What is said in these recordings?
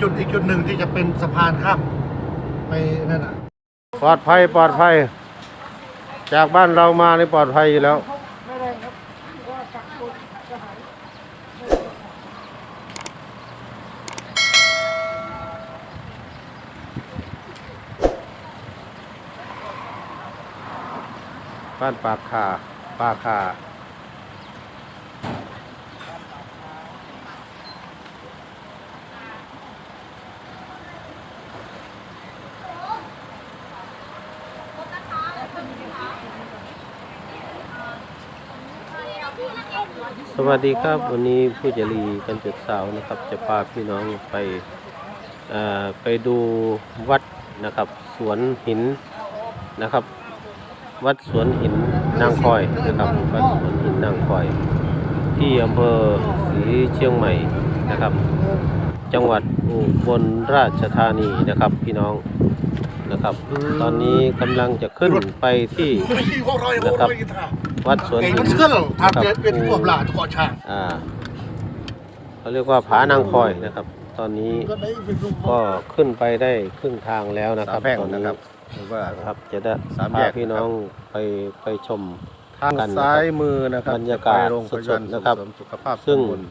จุดอีกจุดหนึ่งที่จะเป็นสะพานข้ามไปนั่นอะปลอดภัยปลอดภัย จากบ้านเรามาในปลอดภัยอยู่แล้ว ไม่ได้ครับว่ากักตัวทหารบ้านปากคาปากคา สวัสดีครับวันนี้ผู้จรีกันจุดสาวนะครับ จะพาพี่น้องไปเอ่อไปดูวัดนะครับสวนหินนะครับ วัดสวนหินนางคอยนะครับวัดสวนหินนางคอย ที่อำเภอศรีเชียงใหม่นะครับ จังหวัดอุบลราชธานีนะครับพี่น้องนะครับ ตอนนี้กำลังจะขึ้นไปที่ไม่ใช่พวกเราพ วกเราอีกท่าวัดสวนไอ้หิมันนเชื่อเหรอนะคทำรับเป็นเป็นพวกหลาตะกอช่างอ่าเขาเรียกว่าผานางคอยนะครับ ตอนนี้ก็ได้เป็นรูปก็ขึ้นไปได้ครึ่งทางแล้วนะครับสามแพร่งตอนนี้นะครับหรือว่า ครับจะได้สามพาแยกพี่น้องไปไปชม ทางกันนะครับซ้ายมือนะครับบรรยากาศไปโรงพยาบาลสดๆนะครับส่งเสริมสุขภาพซึ่ง ตำบล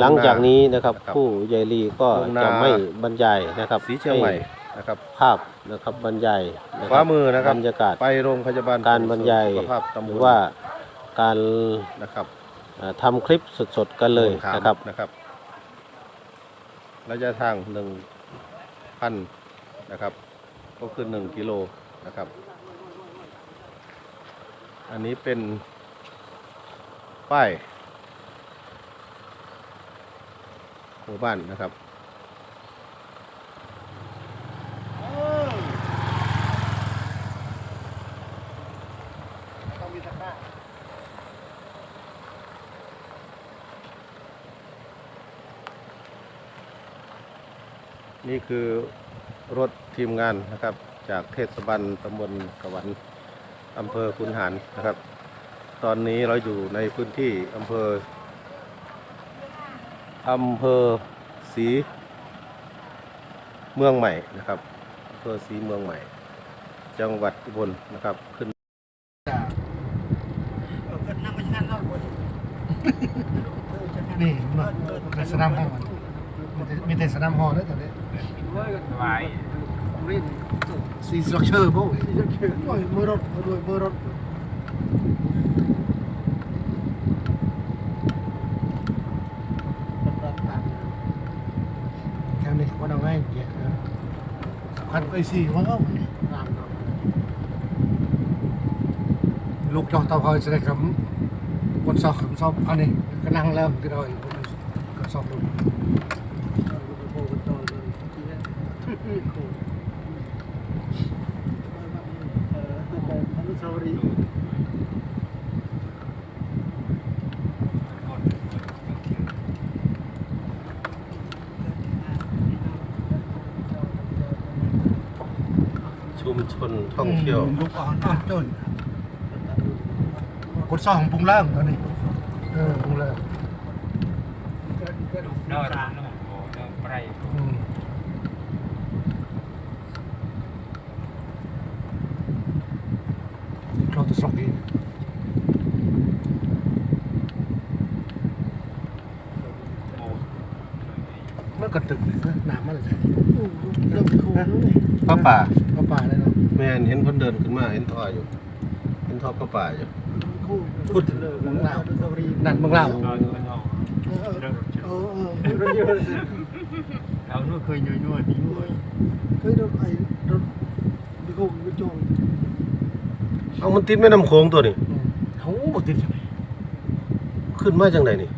หลังจากนี้นะครับนะครับผู้ใหญ่ลีก็ลงนาจะไม่บรรยายนะครับสีเชียงใหม่ให้ นะครับ ภาพนะครับบรรยายนะขวามือนะครับบรรยากาศ ไปโรงพยาบาลการบรรยายสุขภาพตำบลหรือว่าการนะครับเอ่อทำคลิปสดๆกันเลยขามนะครับ นะครับระยะทางหนึ่งพันนะครับ ก็คือหนึ่งกิโลนะครับ อันนี้เป็นป้ายหมู่บ้านนะครับ ต้องมีตะกร้า นี่คือรถทีมงานนะครับ จากเทศบาลตำบลกวันอำเภอคุนหารนะครับ ตอนนี้เราอยู่ในพื้นที่อำเภออำเภอศรีเมืองใหม่นะครับอำเภอศรีเมืองใหม่ จังหวัดอุบลนะครับขึ้นนี่มาเป็นสนามห้อง มันมีแต่มีแต่สนามห้องนะตอนนี้สบายซีสตรัคเชอร์พวกโอ้ยมือรถด้วยมือรถแค่นี้ก็ต้องง่ายเกียรตินะสำคัญก็ไอซีมันก็ลูกจอเตาคอยแสดงคำคนสอบคำสอบอันนี้ก็นั่งแล้วที่เราอยู่ก็สอบลูก อนุสาวรีย์ ชุมชนท่องเที่ยวลูกอ่อนอ่อนต้นคนสอบของปรุงเริ่มตอนนี้เออปรุงเริ่มเนินเนินโอ้เนินไพรอืมเราจะสอบเองโอ้มันก็ตึกเลยนะน้ำมันอะไรเริ่มโค้งเลยพระป่าก็ป่าเลยเนาะ แม่นเห็นคนเดินขึ้นมาเห็นท่ออยู่ เห็นท่อพระป่าอยู่โค้งพูดถึงเมืองลาวอนุสาวรีย์นั่นเมืองลาวตอนนี้เราเออเริ่มเออเออรถเยอะเอานู่นเคยยุ่ยยุ่ยดียุ่ยเคยรถไอ้รถไปโค้งไปจองเอามันติดแม่น้ำโขงตัวนี้อืมเขาบอกติดใช่ไหมขึ้นมาจังไดนี่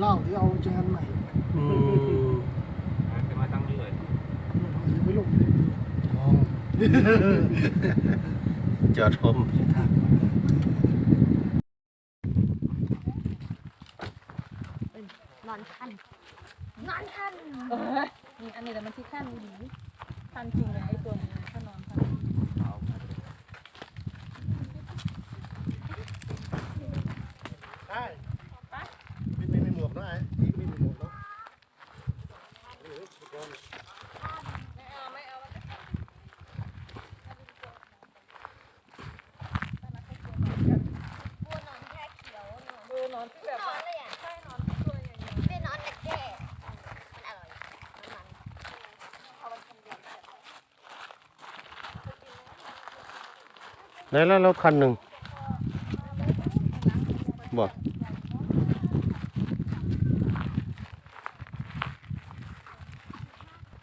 เหล้าที่เอาจานใหม่ อืม มันจะมาตั้งเรื่อย ไม่ลงเลย อ๋อ จอดชมนอนขั้นนอนขั้นเออนี่อันนี้แต่มันที่ขั้นดีขั้นจริงเลยไอ้ตัวนี้ถ้านอนขั้น ใช่ไม่ไม่มีหมวกนะไอ้ที่ไม่มีหมวกเนาะ ดูนอนที่แบบว่าใช่นอนตัวใหญ่ เป็นนอนตะแก่มันอร่อยมัน ไหนแล้วรถคันหนึ่งบอกๆ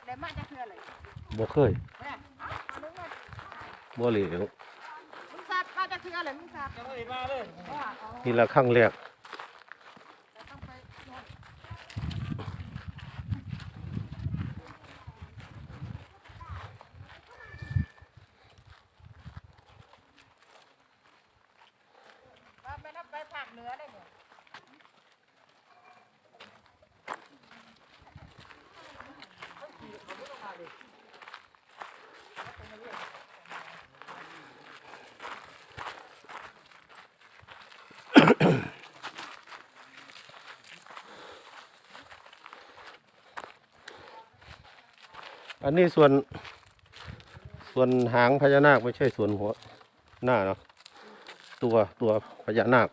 ได้มาจากเพื่ออะไรบ่เคยเนี่ยเอานึกว่าบ่เหลียวมึงทราบมาจากเพื่ออะไรมึงทราบจะไม่มาเลยว่าเอานี่ละครั้งแรก จะต้องไปนอนว่าไม่นับไปภาคเหนือได้เนี่ย อันนี้ส่วน ส่วนหางพญานาคไม่ใช่ส่วนหัวหน้าเนาะตัวตัวพญานาค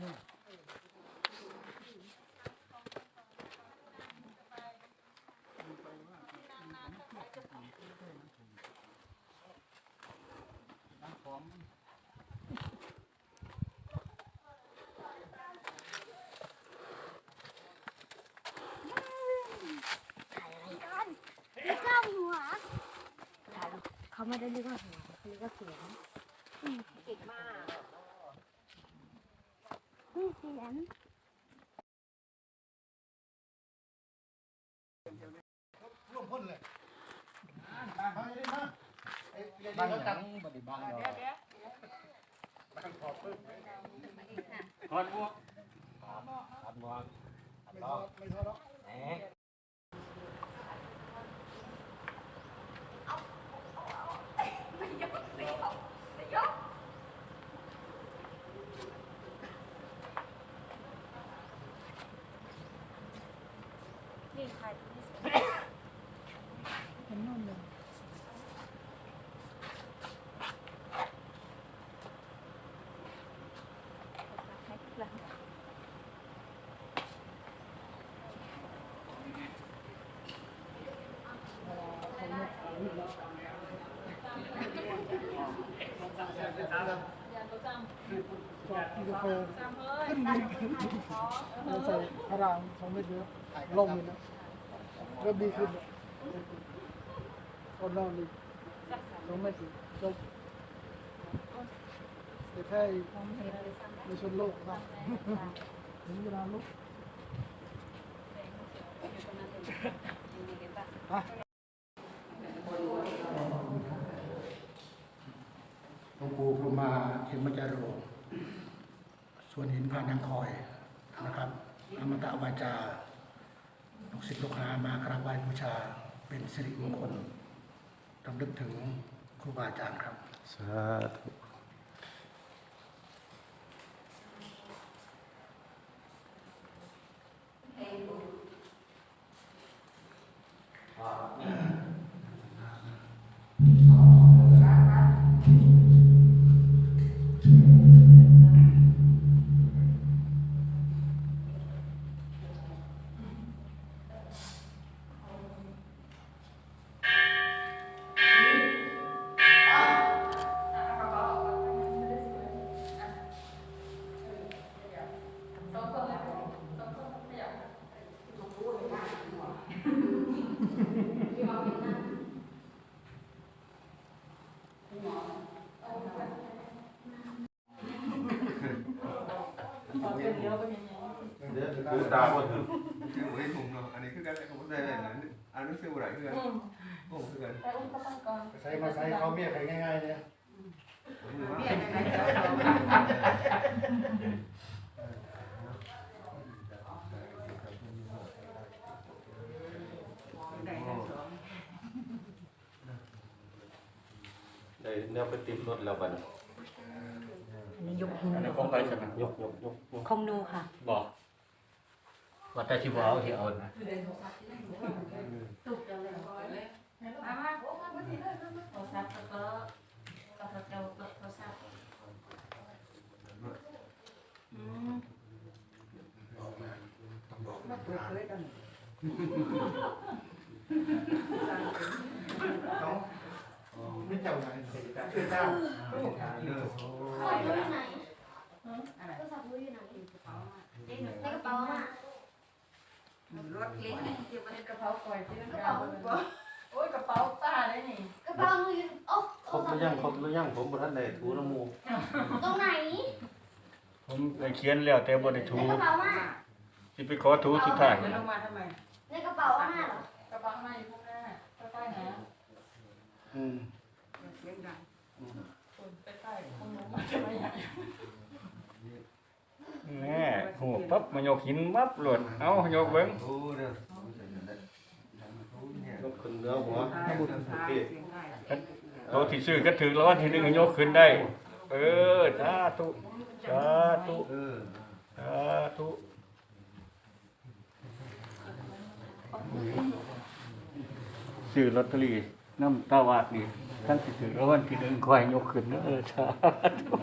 ไม่ เขาไม่ได้เรียกว่าหัวเขาเรียกว่าเสียงเก่งมากเสียงร่วมพ้นเลยบางเลยนะบางก็ตังบัดบางเนาะบางขอบปึ๊บถอดหมวกไม่ทอดไม่ทอดหรอก กินกาแฟขึ้นเราใส่พารามสองเม็ดเยอะลงเลยนะเริ่มดีขึ้นคนนอนอีกสองเม็ดอีกจบแต่แค่ในชนโลกครับถึงเวลาลุกหลวงปู่พรหมาเขมจาโร ยังคอยนะครับอมตะวาจาลูกศิษย์ลูกหามากราบไหว้บูชาเป็นสิริมงคลรำลึกถึงครูบาอาจารย์ครับสาธุ ใส่มาใส่เขาเมียใครง่ายๆเนี่ยเบี้เดี๋ยวไปติมรถแล้วบันอันนี้ยกหิอันนี้คงไปใช่ไหมยกยกยกยกคงนูค่ะบอกว่าแต่ที่บอกเอาที่เอานะ ไม่เจ้าไหนเชื่อเจ้าเออพ่ออยู่ไหนโทรศัพท์อยู่ไหนในกระเป๋าอะรถเล็กเก็บไว้ในกระเป๋าก่อยที่นั่นกระกาเป๋าโอ้ยกระเป๋าป้าได้นี่กระเป๋าหนูอยู่โอ้ครบหรือยังครบหรือยังผมบ่ทันได้ถูน้ำมูกตรงไหนผมได้เขียนแล้วแต่บ่ได้ในถูกระเป๋าอะ สิไปขอถูสุดท้ายเดินลงมาทำไมในกระเป๋าอะเหรอกระเป๋ามาอยู่ข้างหน้าใต้ๆนะอืมเสียงดังคนใต้ๆของหนูมาทำไมอะแน่โหปั๊บมายกหินปั๊บหล่นเอายกเบิ่งโอ้เด้อยกขึ้นเหนือหัวโอเคตัวที่ซื้อก็ถึงแล้ววันที่หนึ่งก็ยกขึ้นได้ เออสาธุสาธุเออสาธุ ซื้อลอตเตอรี่น้ำตาวาดนี่ท่านสิถือแล้ววันที่หนึ่งคอยยกขึ้นเออสาธุ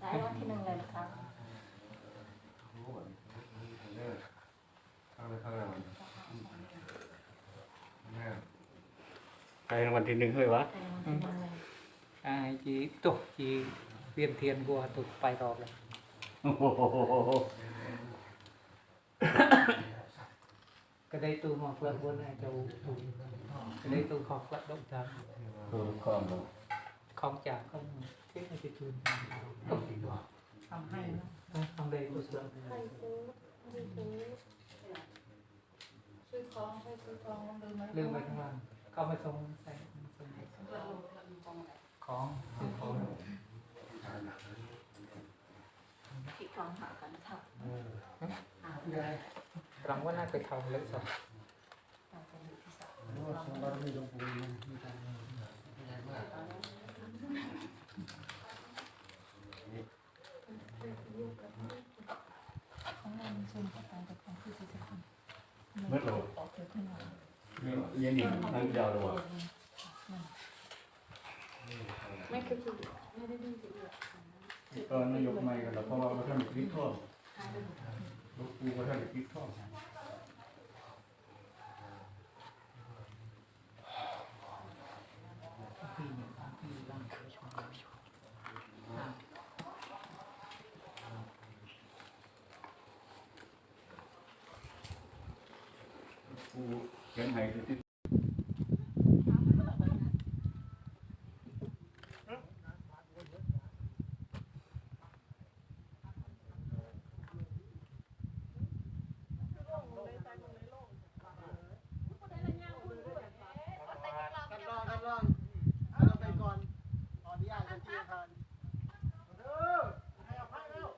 ได้วันที่หนึ่งเลยนะคะเด้อข้างในข้างในมันแม่ใครรางวัลที่หนึ่งเฮ้ยวะ à chị tục chị viên thiên của tục bài đọc này ก็ได้ตู้มาเพื่อนบนให้เจ้าตูก็ได้ตู้ขอบกลัดดอกทางคือความรู้ของจากก็เทคนิคจูทำให้นะทำได้ตู้เสือให้ซื้อให้ซื้อซื้อของให้ของลืมไมลืมไปทั้งวันเข้าไปส่งใส่ของของ หากันเถอะ rằng quá nay phải thầu lấy sao เมื่อโหลดนี่ยันดินั่งยาวเลยวะไม่คือคือ ตอนนายกใหม่กันแล้วเพราะว่าท่านคลิกท่อลูกปูเขาท่านคลิกท่อกูเขียนให้ที่านรองท่านรองเราไปก่อนขออนุญาตเป็นที่อาคารเออให้อภัยแล้ว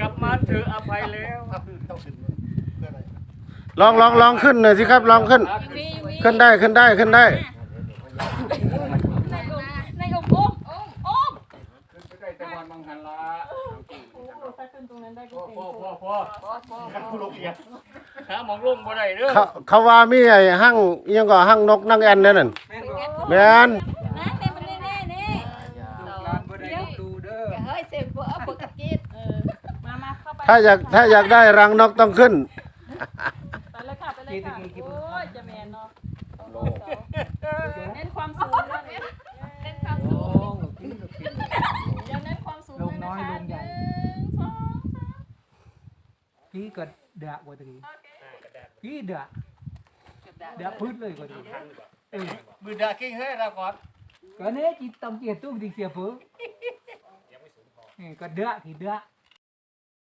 กลับมา เถอะอภัยแล้วลองลองลองขึ้นหน่อยสิครับลองขึ้น ขึ้นได้ขึ้นได้ขึ้นได้ ในกบอ้มอ้มอ้มขึ้นไปได้แต่วันบางหันละถ้าขึ้นตรงนั้นได้ก็พ่อเก่งพ่อพ่อพ่อขันผู้ลงเอียดหาหมองลงบ่ได้เด้อเขาเขาว่ามีไอ้ห้างอิหยังก็ห้างนกนั่งแอนนั่นน่ะแม่นนะเน่มันแน่ๆนี่ làm bữa đây cũng đủ đỡ เฮ้ยเสพเบอร์ปกติเออมามาเข้าไป ถ้าอยากถ้าอยากได้รังนกต้องขึ้น ไปเลยค่ะไปเลยค่ะโอ้ยจะแมนเนาะเน้นความสูงด้วยเน้นความสูง Ồ, một tí một tí เดี๋ยวเน้นความสูงด้วยนะคะหนึ่งสอง ký cật đạ của thì ký đạ đạ phứt เลย của thì ừ มือดากิ้งเฮ้ยเราก่อน cái này chỉ tầm kia tu thì kia phứ Ừ, còn đạ thì đạ